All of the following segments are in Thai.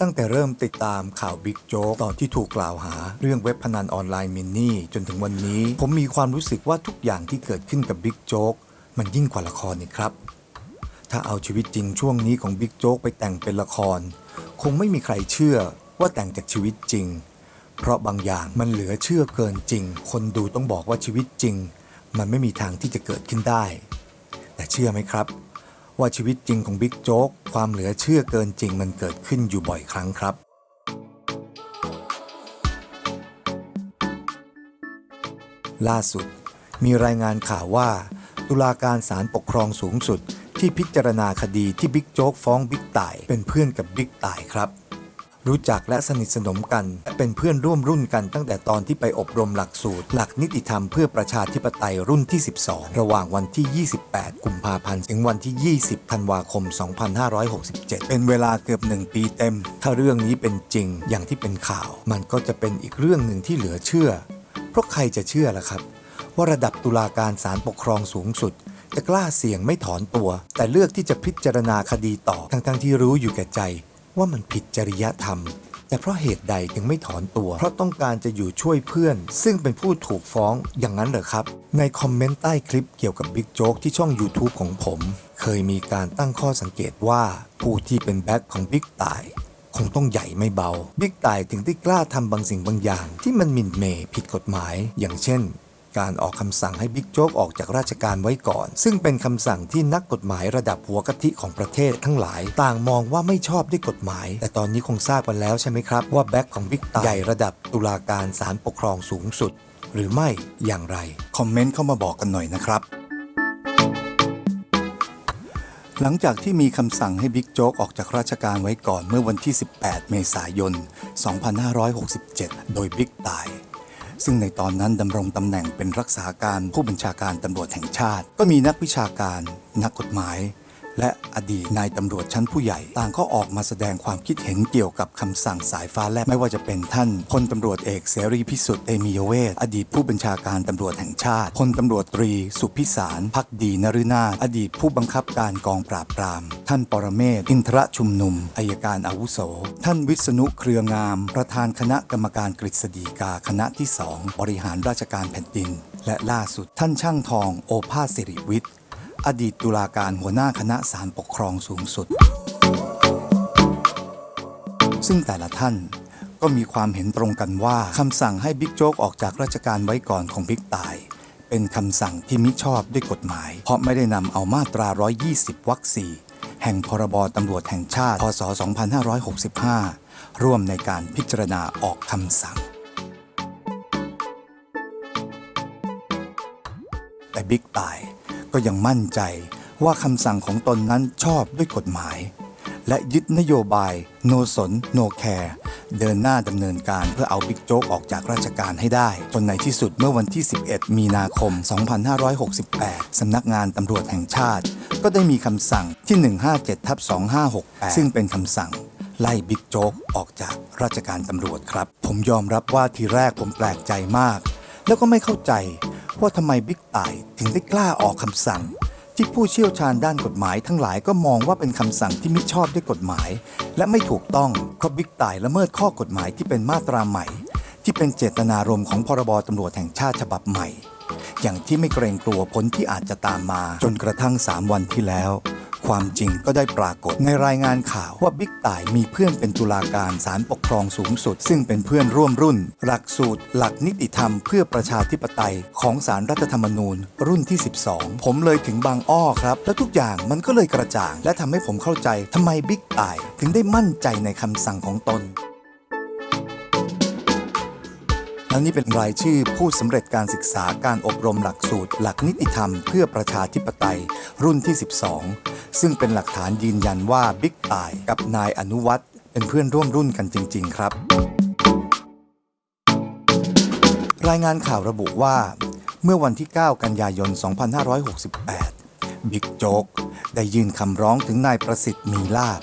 ตั้งแต่เริ่มติดตามข่าวบิ๊กโจ๊กตอนที่ถูกกล่าวหา เรื่องเว็บพนันออนไลน์มินนี่ จนถึงวันนี้ ผมมีความรู้สึกว่าทุกอย่างที่เกิดขึ้นกับบิ๊กโจ๊กมันยิ่งกว่าละครนี่ครับ ถ้าเอาชีวิตจริงช่วงนี้ของบิ๊กโจ๊กไปแต่งเป็นละคร คงไม่มีใครเชื่อว่าแต่งจากชีวิตจริง เพราะบางอย่างมันเหลือเชื่อเกินจริง คนดูต้องบอกว่าชีวิตจริง มันไม่มีทางที่จะเกิดขึ้นได้ แต่เชื่อไหมครับ ว่าชีวิตจริงของบิ๊กโจ๊กความเหลือเชื่อเกินจริงมันเกิดขึ้นอยู่บ่อยครั้งครับ ล่าสุด มีรายงานข่าวว่า ตุลาการศาลปกครองสูงสุดที่พิจารณาคดีที่บิ๊กโจ๊กฟ้องบิ๊กต่ายเป็นเพื่อนกับบิ๊กต่ายครับ รู้จักและสนิทสนมกัน เป็นเพื่อนร่วมรุ่นกันตั้งแต่ตอนที่ไปอบรมหลักสูตร หลักนิติธรรมเพื่อประชาธิปไตยรุ่นที่ 12 ระหว่างวันที่ 28 กุมภาพันธ์ ถึงวันที่ 20 ธันวาคม 2567 เป็นเวลาเกือบหนึ่งปีเต็ม ถ้าเรื่องนี้เป็นจริงอย่างที่เป็นข่าว มันก็จะเป็นอีกเรื่องหนึ่งที่เหลือเชื่อ เพราะใครจะเชื่อล่ะครับ ว่าระดับตุลาการศาลปกครองสูงสุดจะกล้าเสี่ยงไม่ถอนตัว แต่เลือกที่จะพิจารณาคดีต่อทั้งๆที่รู้อยู่แก่ใจ ว่ามันผิดจริยธรรม แต่เพราะเหตุใดถึงไม่ถอนตัว เพราะต้องการจะอยู่ช่วยเพื่อน ซึ่งเป็นผู้ถูกฟ้องอย่างนั้นเหรอครับ ในคอมเมนต์ใต้คลิปเกี่ยวกับบิ๊กโจ๊กที่ช่อง YouTube ของผม เคยมีการตั้งข้อสังเกตว่าผู้ที่เป็นแบ็คของบิ๊กตายคงต้องใหญ่ไม่เบา บิ๊กต่ายถึงได้กล้าทำบางสิ่งบางอย่าง ที่มันมินเมผิดกฎหมาย อย่างเช่น การออกคำสั่งให้บิ๊กโจ๊กออกจากราชการไว้ก่อน ซึ่งเป็นคำสั่งที่นักกฎหมายระดับหัวกะทิของประเทศทั้งหลาย ต่างมองว่าไม่ชอบด้วยกฎหมาย แต่ตอนนี้คงทราบกันแล้วใช่ไหมครับ ว่าแบ็คของบิ๊กตายใหญ่ระดับตุลาการศาลปกครองสูงสุด หรือไม่อย่างไร คอมเมนต์เข้ามาบอกกันหน่อยนะครับ หลังจากที่มีคำสั่งให้บิ๊กโจ๊กออกจากราชการไว้ก่อนเมื่อวันที่ 18 เมษายน 2567 โดยบิ๊กตาย ซึ่งในตอนนั้นดำรงตำแหน่งเป็นรักษาการผู้บัญชาการตำรวจแห่งชาติ ก็มีนักวิชาการ นักกฎหมาย และอดีตนายตำรวจชั้นผู้ใหญ่ ต่างก็ออกมาแสดงความคิดเห็นเกี่ยวกับคำสั่งสายฟ้าแลบไม่ว่าจะเป็นท่านพลตำรวจเอกเสรีพิสุทธิ์เตมียเวทอดีตผู้บัญชาการตำรวจแห่งชาติพลตำรวจตรี สุพิสารพักดีนฤนาถอดีตผู้บังคับการกองปราบปราม ท่านปรเมศอินทรชุมนุมอายการอาวุโส ท่านวิษณุเครืองาม ประธานคณะกรรมการกฤษฎีกาคณะที่สองบริหารราชการแผ่นดิน และล่าสุดท่านช่างทองโอภาสสิริวิทย์ อดีตตุลาการหัวหน้าคณะศาลปกครองสูงสุด ซึ่งแต่ละท่านก็มีความเห็นตรงกันว่าคำสั่งให้บิ๊กโจ๊กออกจากราชการไว้ก่อนของบิ๊กตาย เป็นคำสั่งที่มิชอบด้วยกฎหมาย เพราะไม่ได้นำเอามาตรา 120 วรรคสี่แห่งพรบตำรวจแห่งชาติ พศ 2565 ร่วมในการพิจารณาออกคำสั่ง แต่บิ๊กตาย ก็ยังมั่นใจว่าคำสั่งของตนนั้นชอบด้วยกฎหมาย และยึดนโยบาย โนสน โนแคร์เดินหน้าดำเนินการเพื่อเอาบิ๊กโจ๊กออกจากราชการให้ได้ จนในที่สุดเมื่อวันที่ 11 มีนาคม 2568 สำนักงานตำรวจแห่งชาติ ก็ได้มีคำสั่งที่ 157ทับ2568 ซึ่งเป็นคำสั่งไล่บิ๊กโจ๊กออกจากราชการตำรวจครับ ผมยอมรับว่าทีแรกผมแปลกใจมาก แล้วก็ไม่เข้าใจ ว่าทำไมบิ๊กต่ายถึงได้กล้าออกคำสั่ง ที่ผู้เชี่ยวชาญด้านกฎหมายทั้งหลายก็มองว่าเป็นคำสั่งที่มิชอบด้วยกฎหมาย และไม่ถูกต้องเพราะบิ๊กต่ายละเมิดข้อกฎหมายที่เป็นมาตราใหม่ ที่เป็นเจตนารมณ์ของพรบตำรวจแห่งชาติฉบับใหม่ อย่างที่ไม่เกรงกลัวผลที่อาจจะตามมาจนกระทั่ง3วันที่แล้ว ความจริงก็ได้ปรากฏ ในรายงานข่าวว่าบิ๊กต่ายมีเพื่อนเป็นตุลาการศาลปกครองสูงสุด ซึ่งเป็นเพื่อนร่วมรุ่น หลักสูตร หลักนิติธรรมเพื่อประชาธิปไตยของศาลรัฐธรรมนูญ รุ่นที่ 12 ผมเลยถึงบางอ้อครับ และทุกอย่างมันก็เลยกระจ่าง และทำให้ผมเข้าใจทำไมบิ๊กต่าย ถึงได้มั่นใจในคำสั่งของตนและนี่เป็นรายชื่อผู้สำเร็จการศึกษาการอบรมหลักสูตร หลักนิติธรรมเพื่อประชาธิปไตย รุ่นที่ 12 ซึ่งเป็นหลักฐานยืนยันว่าบิ๊กต่ายกับนายอนุวัฒน์เป็นเพื่อนร่วมรุ่นกันจริง ๆ ครับ รายงานข่าวระบุว่า เมื่อวันที่ 9 กันยายน 2568 บิ๊กโจ๊กได้ยื่นคำร้องถึงนายประสิทธิ์มีลาภ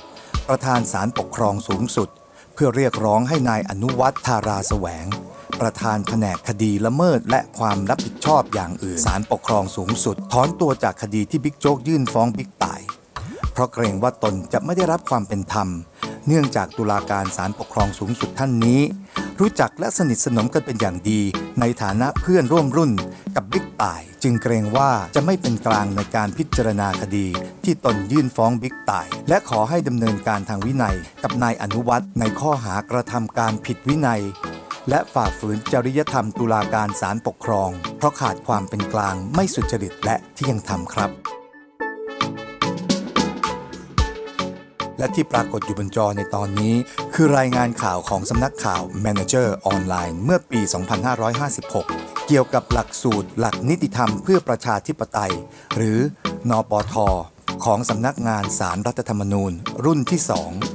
ประธานศาลปกครองสูงสุด เพื่อเรียกร้องให้นายอนุวัฒน์ธาราแสวงประธานแผนกคดีละเมิดและความรับผิดชอบอย่างอื่น ศาลปกครองสูงสุด ถอนตัวจากคดีที่บิ๊กโจ๊กยื่นฟ้องบิ๊กต่าย เพราะเกรงว่าตนจะไม่ได้รับความเป็นธรรม เนื่องจากตุลาการศาลปกครองสูงสุดท่านนี้ รู้จักและสนิทสนมกันเป็นอย่างดี ในฐานะเพื่อนร่วมรุ่น กับบิ๊กต่าย จึงเกรงว่าจะไม่เป็นกลางในการพิจารณาคดี ที่ตนยื่นฟ้องบิ๊กต่าย และขอให้ดำเนินการทางวินัย กับนายอนุวัฒน์ในข้อหากระทำการผิดวินัยและฝ่าฝืนจริยธรรมตุลาการศาลปกครอง เพราะขาดความเป็นกลางไม่สุจริตและเที่ยงธรรมครับ และที่ปรากฏอยู่บนจอในตอนนี้ คือรายงานข่าวของสำนักข่าว Manager ออนไลน์เมื่อปี 2556 เกี่ยวกับหลักสูตรหลักนิติธรรมเพื่อประชาธิปไตย หรือนอปทของสำนักงานสารรัฐธรรมนูญ รุ่นที่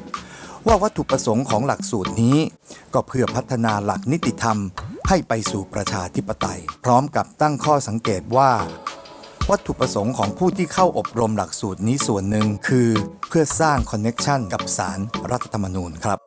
2 ว่าวัตถุประสงค์ของหลักสูตรนี้ ก็เพื่อพัฒนาหลักนิติธรรมให้ไปสู่ประชาธิปไตย พร้อมกับตั้งข้อสังเกตว่า วัตถุประสงค์ของผู้ที่เข้าอบรมหลักสูตรนี้ส่วนหนึ่งคือ เพื่อสร้างคอนเน็ชันกับสารรัฐธรรมนูญครับ